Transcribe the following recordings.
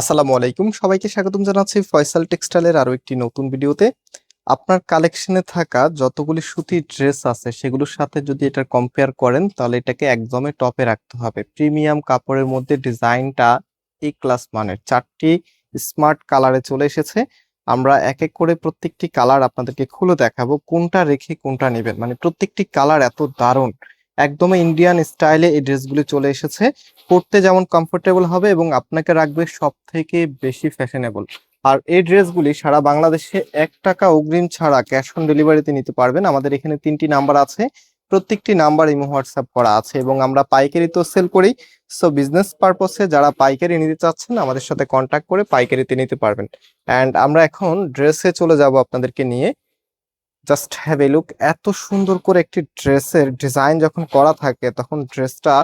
আসসালামু আলাইকুম। সবাইকে স্বাগতম জানাচ্ছি ফয়সাল টেক্সটাইলের আরও একটি নতুন ভিডিওতে। আপনার কালেকশনে থাকা যতগুলি সুতির ড্রেস আছে, সেগুলোর সাথে যদি এটা কম্পেয়ার করেন, তাহলে এটাকে একদমই টপে রাখতে হবে। প্রিমিয়াম কাপড়ের মধ্যে ডিজাইনটা এই ক্লাস মানের। চারটি স্মার্ট কালারে চলে এসেছে। আমরা এক এক করে প্রত্যেকটি কালার আপনাদেরকে খুলে দেখাবো, কোনটা রেখে কোনটা নেবেন। মানে প্রত্যেকটি কালার এত দারুণ। একদমই ইন্ডিয়ান স্টাইলে এই ড্রেসগুলি চলে এসেছে। পড়তে যেমন কমফোর্টেবল হবে এবং আপনাকে রাখবে সব থেকে বেশি ফ্যাশনেবল আর এই ড্রেসগুলি সারা বাংলাদেশে এক টাকা অগ্রিম ছাড়া ক্যাশ অন ডেলিভারিতে নিতে পারবেন। আমাদের এখানে তিনটি নাম্বার আছে। প্রত্যেকটি নাম্বার ইমো হোয়াটসঅ্যাপ করা আছে এবং আমরা পাইকারি তো সেল করি। সো বিজনেস পারপসে যারা পাইকারি নিতে চাচ্ছেন, আমাদের সাথে কন্ট্যাক্ট করে পাইকারিতে নিতে পারবেন। অ্যান্ড আমরা এখন ড্রেসে চলে যাব আপনাদেরকে নিয়ে। জাস্ট হ্যাভ এ লুক এত সুন্দর করে একটি ড্রেসের ডিজাইন যখন করা থাকে, তখন ড্রেসটা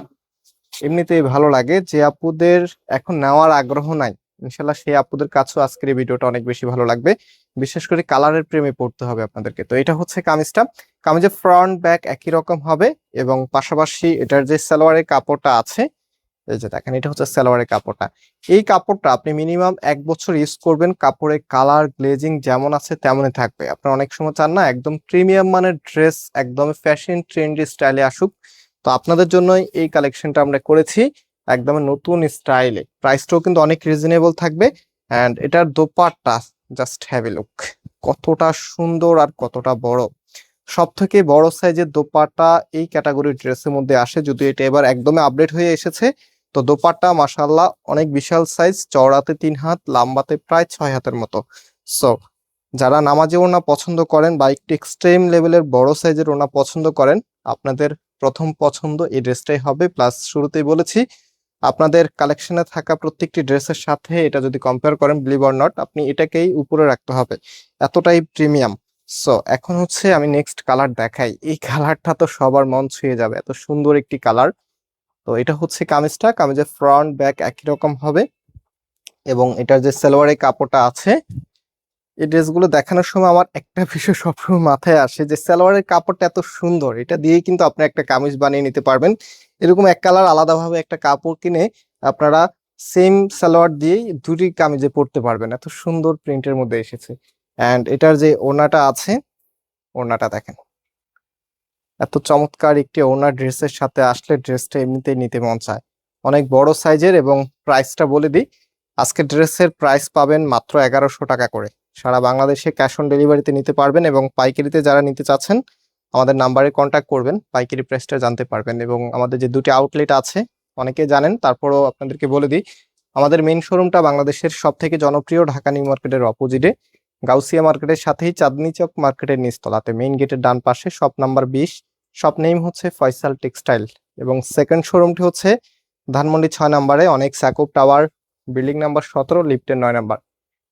এমনিতেই ভালো লাগে। যে আপুদের এখন নেওয়ার আগ্রহ নাই। ইনশাল্লাহ সেই আপুদের কাছেও আজকের এই ভিডিওটা অনেক বেশি ভালো লাগবে। বিশেষ করে কালারের প্রেমে পড়তে হবে আপনাদেরকে। তো এটা হচ্ছে কামিজটা। কামিজের ফ্রন্ট ব্যাক একই রকম হবে এবং পাশাপাশি এটার যে সালোয়ারের কাপড়টা আছে এই যে দেখেন, এটা হচ্ছে সালোয়ারের কাপড়টা। এই কাপড়টা আপনি মিনিমাম এক বছর ইউজ করবেন, কাপড়ের কালার গ্লেজিং যেমন আছে তেমনই থাকবে। আপনার অনেক সময় চান না, একদম প্রিমিয়াম মানের ড্রেস একদম ফ্যাশন ট্রেন্ডি স্টাইলে আসুক। তো আপনাদের জন্যই এই কালেকশনটা আমরা করেছি, একদম নতুন স্টাইলে প্রাইসটাও কিন্তু অনেক রিজনেবল থাকবে অ্যান্ড এটার দোপাট্টা জাস্ট হ্যাভ লুক কতটা সুন্দর আর কতটা বড়। সব থেকে বড় সাইজের দোপাট্টা এই ক্যাটাগরির ড্রেসের মধ্যে আসে যদি এটা এবার একদমই আপডেট হয়ে এসেছে। তো দোপাট্টা মাসাল্লাহ অনেক বিশাল সাইজ চওড়াতে তিন হাত, লাম্বাতে প্রায় ছয় হাতের মতো। সো যারা নামাজে ওনা পছন্দ করেন বা একটু এক্সট্রিম লেভেলের বড় সাইজের ওনা পছন্দ করেন, আপনাদের প্রথম পছন্দ এই ড্রেসটাই হবে। প্লাস শুরুতেই বলেছি, আপনাদের কালেকশনে থাকা প্রত্যেকটি ড্রেসের সাথে এটা যদি কম্পেয়ার করেন বিলিভ অর নট আপনি এটাকেই উপরে রাখতে হবে। এতটাই প্রিমিয়াম সো এখন হচ্ছে আমি নেক্সট কালার দেখাই। এই কালারটা তো সবার মন ছুঁয়ে যাবে। এত সুন্দর একটি কালার তো এটা হচ্ছে কামিজটা, কামিজের ফ্রন্ট ব্যাক একই রকম হবে। এবং এটার যে সালোয়ারের কাপড়টা আছে, এই ড্রেসগুলো দেখানোর সময় আমার একটা বিষয় সবসময় মাথায় আসে যে সালোয়ারের কাপড়টা এত সুন্দর, এটা দিয়েই কিন্তু আপনি একটা কামিজ বানিয়ে নিতে পারবেন। এরকম এক কালার আলাদাভাবে একটা কাপড় কিনে আপনারা সেম সালোয়ার দিয়েই দুটি কামিজে পরতে পারবেন। এত সুন্দর প্রিন্টের মধ্যে এসেছে। অ্যান্ড এটার যে ওড়নাটা আছে, ওড়নাটা দেখেন। এত চমৎকার একটি ওড়না ড্রেসের সাথে আসলে ড্রেসটা এমনিতেই নিতে মন চায়। অনেক বড় সাইজের এবং প্রাইসটা বলে দিই, আজকে ড্রেসের প্রাইস পাবেন মাত্র এগারোশো টাকা করে। সারা বাংলাদেশে ক্যাশ অন ডেলিভারিতে নিতে পারবেন এবং পাইকারিতে যারা নিতে চাচ্ছেন, আমাদের নাম্বারে কন্ট্যাক্ট করবেন, পাইকারি প্রাইসটা জানতে পারবেন এবং আমাদের যে দুটি আউটলেট আছে অনেকে জানেন, তারপরও আপনাদেরকে বলে দিই, আমাদের মেইন শোরুমটা বাংলাদেশের সব থেকে জনপ্রিয় ঢাকা নিউ মার্কেটের অপোজিটে গাউসিয়া মার্কেটের সাথেই চাঁদনি চক মার্কেটের নিচতলাতে মেইন গেটের ডান পাশে শপ নাম্বার বিশ শপ নেম হচ্ছে ফয়সাল টেক্সটাইল এবং সেকেন্ড শোরুমটি হচ্ছে ধানমন্ডি ছয় নাম্বারে অনেক স্যাকুপ টাওয়ার বিল্ডিং নাম্বার সতেরো লিফটের নয় নাম্বার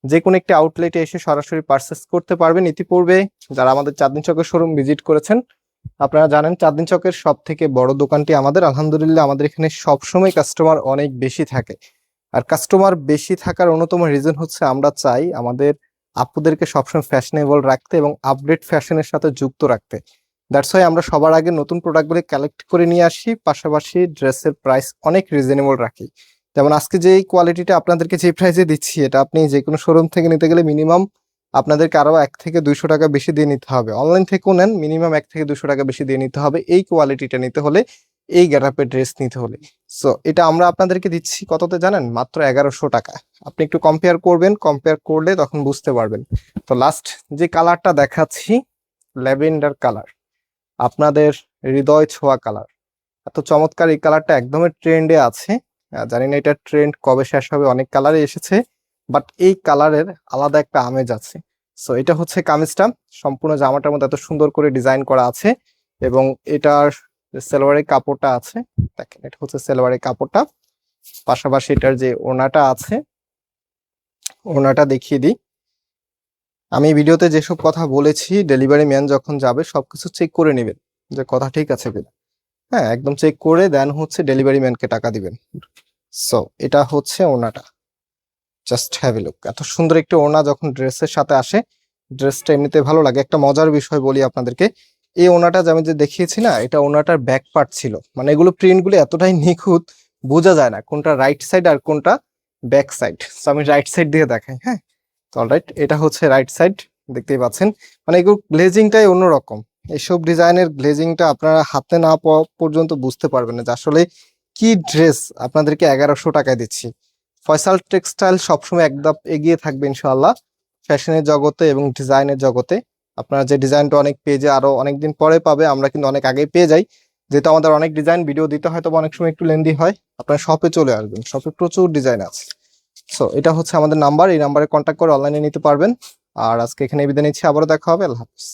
যে কোনো একটি আউটলেটে এসে সরাসরি পারচেস করতে পারবেন। ইতিপূর্বে যারা আমাদের চাঁদনি চকের শোরুম ভিজিট করেছেন, আপনারা জানেন চাঁদনি চকের সব থেকে বড় দোকানটি আমাদের। আলহামদুলিল্লাহ, আমাদের এখানে সবসময় কাস্টমার অনেক বেশি থাকে। আর কাস্টমার বেশি থাকার অন্যতম রিজন হচ্ছে আমরা চাই আমাদের আপুদেরকে সবসময় ফ্যাশনেবল রাখতে এবং আপডেট ফ্যাশনের সাথে যুক্ত রাখতে। দ্যাটস ওয়াই আমরা সবার আগে নতুন প্রোডাক্টগুলি কালেক্ট করে নিয়ে আসি, পাশাপাশি ড্রেসের প্রাইস অনেক রিজনেবল রাখি। যেমন আজকে যে এই কোয়ালিটিটা আপনাদেরকে যে প্রাইসে দিচ্ছি, এটা আপনি যে কোনো শোরুম থেকে নিতে গেলে মিনিমাম আপনাদেরকে আরও এক থেকে দুইশো টাকা বেশি দিয়ে নিতে হবে। অনলাইন থেকেও নেন মিনিমাম এক থেকে দুশো টাকা বেশি দিয়ে নিতে হবে। এই কোয়ালিটিটা নিতে হলে এই গ্যারাপের ড্রেস নিতে হলে। সো এটা আমরা আপনাদেরকে দিচ্ছি কততে জানেন? মাত্র এগারোশো টাকা। আপনি একটু কম্পেয়ার করবেন কম্পেয়ার করলে তখন বুঝতে পারবেন। তো লাস্ট যে কালারটা দেখাচ্ছি ল্যাভেন্ডার কালার আপনাদের হৃদয় ছোঁয়া কালার এত চমৎকার এই কালারটা একদমই ট্রেন্ডে আছে। জানি না এটা ট্রেন্ড কবে শেষ হবে, অনেক কালারে এসেছে। বাট এই কালারের আলাদা একটা আমেজ আছে। সো এটা হচ্ছে কামিজটা। সম্পূর্ণ জামাটার মধ্যে এত সুন্দর করে ডিজাইন করা আছে। এবং এটার সেলোয়ারের কাপড়টা আছে, দেখেন এটা হচ্ছে সেলোয়ারের কাপড়টা। পাশাপাশি এটার যে ওনাটা আছে ওনাটা দেখিয়ে দিই। আমি ভিডিওতে যেসব কথা বলেছি ডেলিভারি ম্যান যখন যাবে, সবকিছু চেক করে নেবেন যে কথা ঠিক আছে কিনা। হ্যাঁ একদম চেক করে দেন হচ্ছে ডেলিভারি ম্যানকে টাকা দিবেন। সো এটা হচ্ছে ওনাটা জাস্ট হ্যাভ লুক এত সুন্দর একটি ওনা যখন ড্রেসের সাথে আসে ড্রেসটা এমনিতে ভালো লাগে। একটা মজার বিষয় বলি আপনাদেরকে এই ওনাটা আমি যে দেখিয়েছি না, এটা ওনাটার ব্যাক পার্ট ছিল। মানে এগুলো প্রিন্টগুলো এতটাই নিখুঁত, বোঝা যায় না কোনটা রাইট সাইড আর কোনটা ব্যাক সাইড তো আমি রাইট সাইড দিয়ে দেখাই হ্যাঁ? তো অলরাইট এটা হচ্ছে রাইট সাইড দেখতেই পাচ্ছেন। মানে এগুলো গ্লেজিংটাই অন্যরকম। এইসব ডিজাইনের গ্লেজিংটা আপনারা হাতে না পাওয়া পর্যন্ত বুঝতে পারবেন না যে আসলে কি ড্রেস আপনাদেরকে এগারোশো টাকায় দিচ্ছি। ফয়সাল টেক্সটাইল সবসময় একদম এগিয়ে থাকবে ইনশাআল্লাহ। ফ্যাশনের জগতে এবং ডিজাইনের জগতে। আপনারা যে ডিজাইনটা অনেক পেজে আরও অনেকদিন পরে পাবে, আমরা কিন্তু অনেক আগেই পেয়ে যাই। যেহেতু আমাদের অনেক ডিজাইন ভিডিও দিতে হয়, তবে অনেক সময় একটু লেন্দি হয়। আপনার শপে চলে আসবেন শপে প্রচুর ডিজাইন আছে। সো এটা হচ্ছে আমাদের নাম্বার এই নাম্বারে কন্ট্যাক্ট করে অনলাইনে নিতে পারবেন। আর আজকে এখানে বিদায় নিচ্ছি, আবারও দেখা হবে, আল্লাহ হাফিজ।